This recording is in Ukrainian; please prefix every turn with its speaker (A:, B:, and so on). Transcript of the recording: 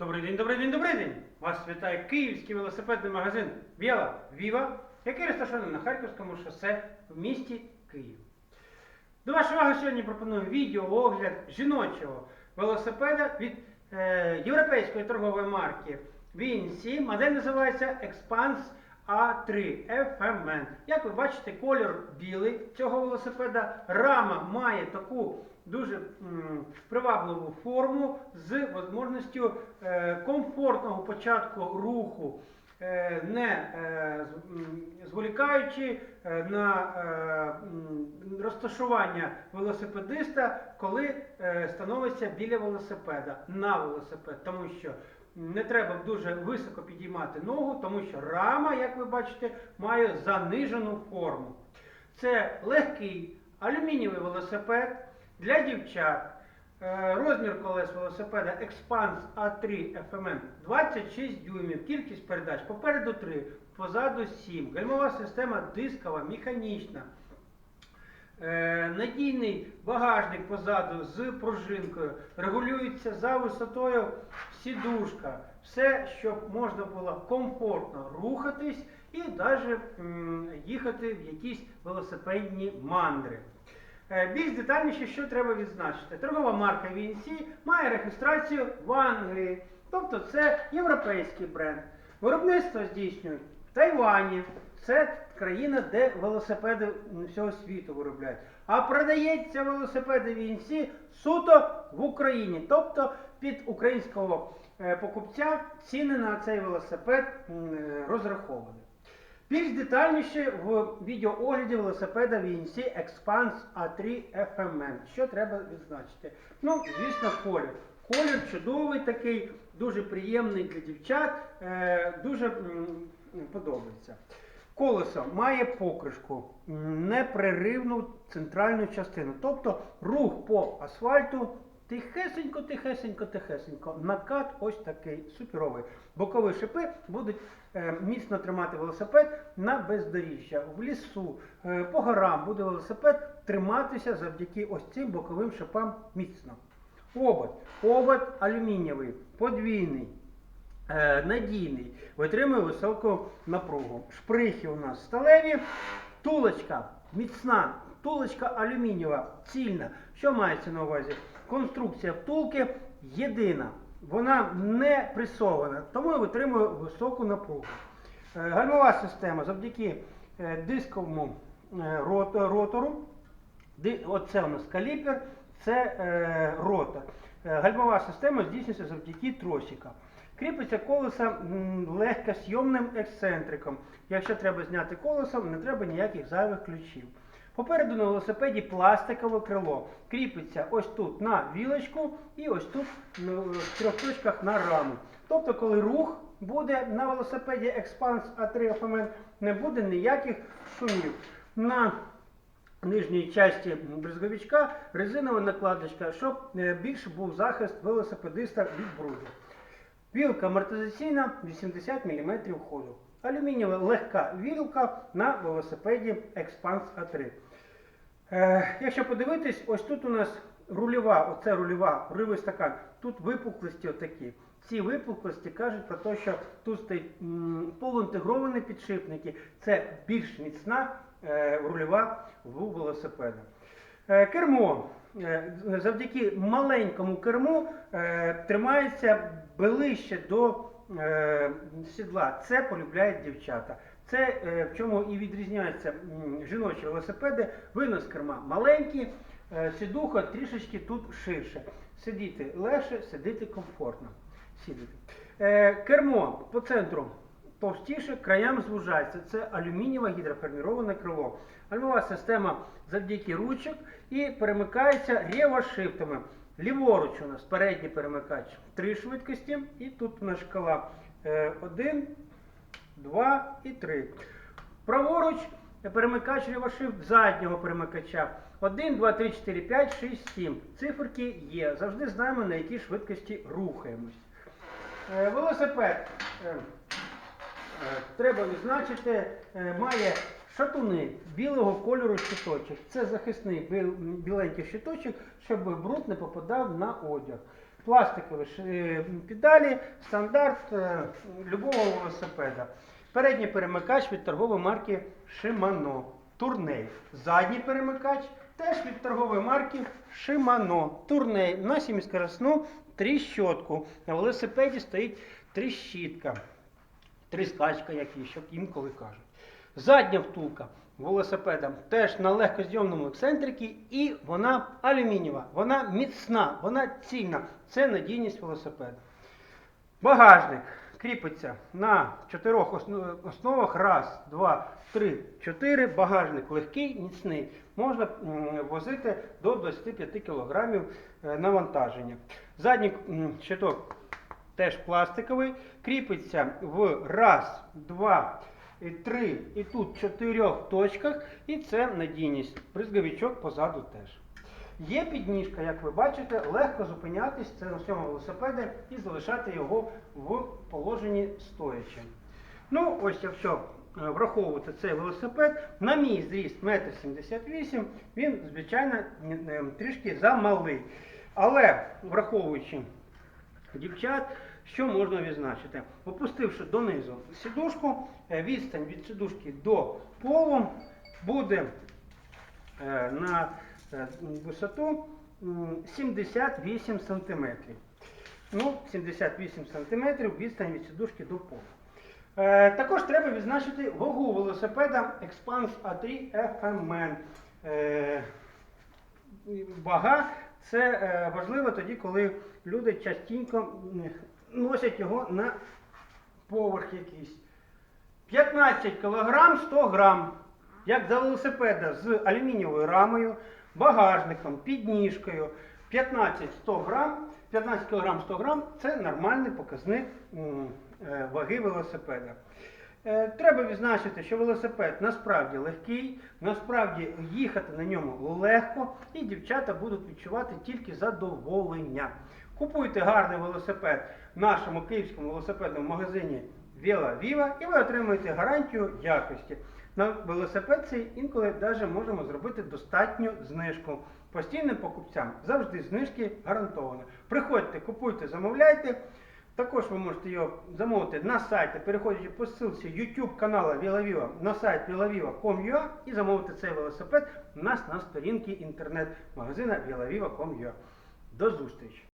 A: Добрий день, добрий день, добрий день! Вас вітає київський велосипедний магазин Віла Віва, який розташований на Харківському шосе в місті Київ. До вашої уваги сьогодні пропоную відеоогляд жіночого велосипеда від е, європейської торгової марки VNC. Модель називається Expanse A3 FMN. Як ви бачите, колір білий цього велосипеда. Рама має таку дуже привабливу форму з можливістю е, комфортного початку руху, е, не е, зволікаючи на розташування велосипедиста, коли становиться біля велосипеда на велосипед, тому що не треба дуже високо підіймати ногу, тому що рама, як ви бачите, має занижену форму. Це легкий алюмінієвий велосипед для дівчат. Е, Розмір колес велосипеда Expanse A3 FMN 26 дюймів, кількість передач попереду 3, позаду 7. Гальмова система дискова, механічна. Е, Надійний багажник позаду з пружинкою, регулюється за висотою сідушка. Все, щоб можна було комфортно рухатись і навіть їхати в якісь велосипедні мандри. Е, Більш детальніше, що треба відзначити. Торгова марка VNC має реєстрацію в Англії, тобто це європейський бренд. Виробництво здійснюють в Тайвані. Це країна, де велосипеди всього світу виробляють. А продається велосипеди VNC суто в Україні, тобто під українського е, покупця ціни на цей велосипед е, розраховані. Більш детальніше в відеоогляді велосипеда VNC Expanse A3 FMN. Що треба відзначити? Ну, звісно, колір. Колір чудовий такий, дуже приємний для дівчат, е, дуже м, подобається. Колесо має покришку, непреривну центральну частину. Тобто рух по асфальту тихесенько, тихесенько, тихесенько. Накат ось такий суперовий. Бокові шипи будуть е, міцно тримати велосипед на бездоріжжя. В лісу, е, по горам буде велосипед триматися завдяки ось цим боковим шипам міцно. Обод. Обод алюмінієвий, подвійний. Е, надійний, витримує високу напругу. Шприхи у нас сталеві, тулочка міцна, тулочка алюмінієва, цільна. Що мається на увазі? Конструкція втулки єдина. Вона не пресована, тому витримує високу напругу. Е, Гальмова система завдяки е, дисковому е, ротору. Оце у нас каліпер, це рота. Гальмова система здійснюється завдяки тросикам. Кріпиться колесо легкосйомним ексцентриком. Якщо треба зняти колесо, не треба ніяких зайвих ключів. Попереду на велосипеді пластикове крило. Кріпиться ось тут на вілочку і ось тут ну, в трьох точках на раму. Тобто, коли рух буде на велосипеді Expanse A3 FMN, не буде ніяких шумів. На нижній часті брезговичка резинова накладочка, щоб е, більше був захист велосипедиста від бруду. Вілка амортизаційна 80 мм ходу. Алюмінієва легка вілка на велосипеді Expanse A3. Е, якщо подивитись, ось тут у нас рульова, оце рульова, рульовий стакан. Тут випуклості отакі. Ці випуклості кажуть про те, що тут стоять м, полуінтегровані підшипники. Це більш міцна е, рульова в велосипеда. Е, Кермо. Е, Завдяки маленькому керму е, тримається ближче до е, сідла. Це полюбляють дівчата. Це е, в чому і відрізняються жіночі велосипеди. Винос керма маленький, е, сідуха трішечки тут ширше. Сидіти легше, сидіти комфортно. Сидіти. Кермо по центру товстіше, краям звужається. Це алюмінієве гідроформіроване крило. Альмова система завдяки ручок і перемикається рєвошиптами. Ліворуч у нас передній перемикач три швидкості, і тут у нас шкала 1, 2 і 3. Праворуч перемикач рівошифт заднього перемикача. 1, 2, 3, 4, 5, 6, 7. Циферки є. Завжди знаємо, на якій швидкості рухаємось. Е, Велосипед. е, Е, Треба відзначити, е, має шатуни білого кольору щиточок. Це захисний біленький щиточок, щоб бруд не попадав на одяг. пластикові ши- педалі, стандарт е, любого велосипеда. Передній перемикач від торгової марки Shimano Tourney. Задній перемикач теж від торгової марки Shimano Tourney. На сіміскоросну тріщотку. На велосипеді стоїть тріщітка. Тріскачка, як її інколи кажуть. Задня втулка велосипеда теж на легкозйомному ексцентрикі і вона алюмінієва, вона міцна, вона цільна. Це надійність велосипеда. Багажник кріпиться на чотирьох основах. Раз, два, три, чотири. Багажник легкий, міцний. Можна возити до 25 кг навантаження. Задній щиток теж пластиковий. Кріпиться в раз, два, і три і тут чотирьох точках. І це надійність. Бризговичок позаду теж. Є підніжка, як ви бачите, легко зупинятись це на цьому велосипеді і залишати його в положенні стоячи. Ну, ось якщо е, враховувати цей велосипед, на мій зріст 1,78 м, він, звичайно, е, трішки замалий. Але враховуючи дівчат, що можна відзначити? Опустивши донизу сідушку, е, відстань від сідушки до полу буде е, на е, висоту 78 см. Ну, 78 см відстань від сідушки до полу. Також треба відзначити вагу велосипеда Expanse A3 FMN. Вага це важливо тоді, коли люди частенько носять його на поверх якийсь. 15 кг 100 грам. Як за велосипеда з алюмінієвою рамою, багажником, підніжкою. 15-100 грам, 15 кг 100 грам це нормальний показник е, ваги велосипеда. Е, Треба відзначити, що велосипед насправді легкий, насправді їхати на ньому легко, і дівчата будуть відчувати тільки задоволення. Купуйте гарний велосипед в нашому київському велосипедному магазині Віла Віва і ви отримуєте гарантію якості. На велосипед цей інколи навіть можемо зробити достатню знижку. Постійним покупцям завжди знижки гарантовані. Приходьте, купуйте, замовляйте. Також ви можете його замовити на сайті, переходячи по ссылці YouTube каналу VilaViva на сайт vilaviva.com.ua і замовити цей велосипед у нас на сторінці інтернет-магазина vilaviva.com.ua. До зустрічі!